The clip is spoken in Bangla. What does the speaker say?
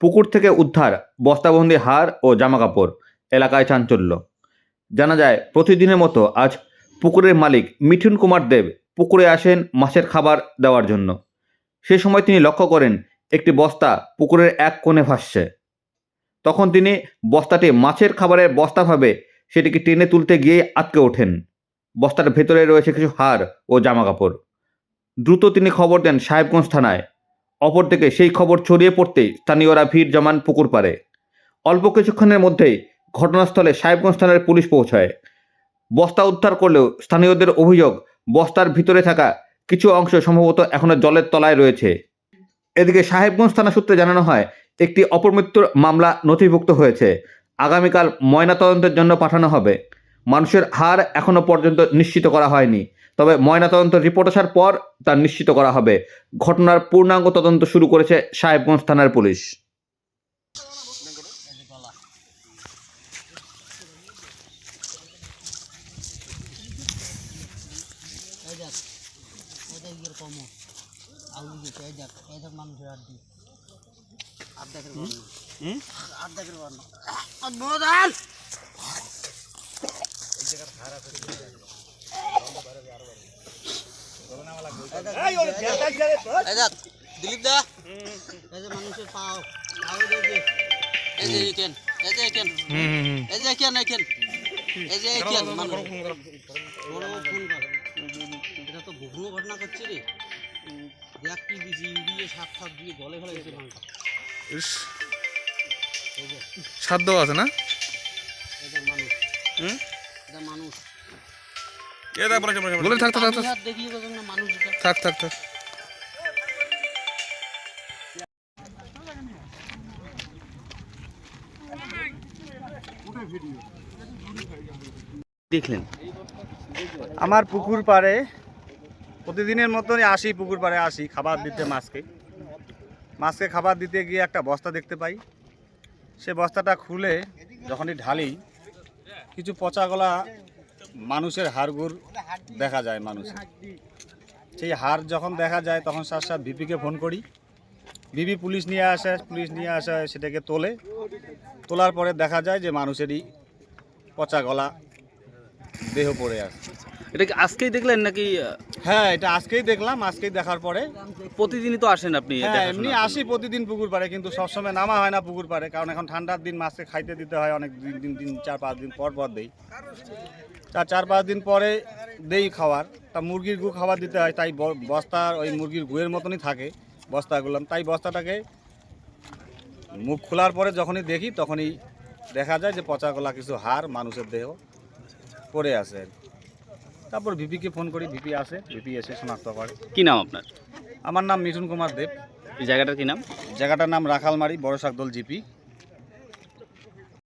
পুকুর থেকে উদ্ধার, বস্তাবন্দি হার ও জামাকাপড়, এলাকায় চাঞ্চল্য। জানা যায়, প্রতিদিনের মতো আজ পুকুরের মালিক মিঠুন কুমার দেব পুকুরে আসেন মাছের খাবার দেওয়ার জন্য। সে সময় তিনি লক্ষ্য করেন, একটি বস্তা পুকুরের এক কোণে ভাসছে। তখন তিনি বস্তাটি মাছের খাবারের বস্তা ভাবে সেটিকে টেনে তুলতে গিয়ে আটকে ওঠেন। বস্তার ভেতরে রয়েছে কিছু হার ও জামাকাপড়। দ্রুত তিনি খবর দেন সাহেবগঞ্জ থানায় অপরদিকে সেই খবর ছড়িয়ে পড়তেই স্থানীয়রা ভিড় জমান পুকুর পারে অল্প কিছুক্ষণের মধ্যেই ঘটনাস্থলে সাহেবগঞ্জ থানার পুলিশ পৌঁছায়। বস্তা উদ্ধার করলেও স্থানীয়দের অভিযোগ, বস্তার ভিতরে থাকা কিছু অংশ সম্ভবত এখনও জলের তলায় রয়েছে। এদিকে সাহেবগঞ্জ থানা সূত্রে জানানো হয়, একটি অপমৃত্যুর মামলা নথিভুক্ত হয়েছে। আগামীকাল ময়নাতদন্তের জন্য পাঠানো হবে। মানুষের হার এখনও পর্যন্ত নিশ্চিত করা হয়নি। তবে ময়নাতদন্ত রিপোর্ট আসার পর তা নিশ্চিত করা হবে। ঘটনার পূর্ণাঙ্গ তদন্ত শুরু করেছে সাহেবগঞ্জ থানার পুলিশ। দিলীপ দা। এই মানুষের পাও পাও এই যে এই এই যে এখান। এই যে এখান এখান। এই যে এখান মানুষ। বড় বড় ফোন এটা তো বহু ঘটনা করছে রে। দেখ কি ইউরিয়ে সাত দিয়ে গলে ফেলে গেছে সাধ্য আছে না? এটা মানুষ? এটা মানুষ। বলে থাক থাক, থাক থাক থাক থাক। দেখলেন। আমার পুকুর পাড়ে প্রতিদিনের মতনই আসি পুকুর পাড়ে আসি খাবার দিতে মাছকে। মাছকে খাবার দিতে গিয়ে একটা বস্তা দেখতে পাই। সে বস্তাটা খুলে যখনই ঢালি কিছু পচা গলা মানুষের হাড়গুড় দেখা যায় মানুষের। সেই হার যখন দেখা যায়, তখন সার সাথ বিপিকে ফোন করি। ভিপি পুলিশ নিয়ে আসে, পুলিশ নিয়ে আসে, সেটাকে তোলে। তোলার পরে দেখা যায় যে মানুষেরই পচা গলা, দেহ পড়ে আছে। এটা কি আজকেই দেখলেন নাকি হ্যাঁ এটা আজকেই দেখলাম আজকেই দেখার পরে। প্রতিদিনই তো আসেন আপনি হ্যাঁ এমনি আসি প্রতিদিন পুকুর পাড়ে কিন্তু সবসময় নামা হয় না পুকুর পাড়ে কারণ এখন ঠান্ডার দিন মাছকে খাইতে দিতে হয় অনেক দিন দিন দিন চার পাঁচ দিন পর পর দেই। চার চার পাঁচ দিন পরে দেই খাবার তা মুরগির গু খাবার দিতে হয় তাই ব- বস্তার ওই মুরগির গুয়ের মতনই থাকে বস্তাগুলো। তাই বস্তাটাকে মুখ খোলার পরে যখনই দেখি তখনই দেখা যায় যে পচা গলা কিছু হাড় মানুষের দেহ পড়ে আছে আর কি। তারপর ভিপিকে ফোন করি ভিপি আসে ভিপি এসে শনাক্ত করে। কি নাম আপনার? আমার নাম মিঠুন কুমার দেব। এই জায়গাটার কি নাম? জায়গাটার নাম রাখালমারি বড় শাকদল জিপি।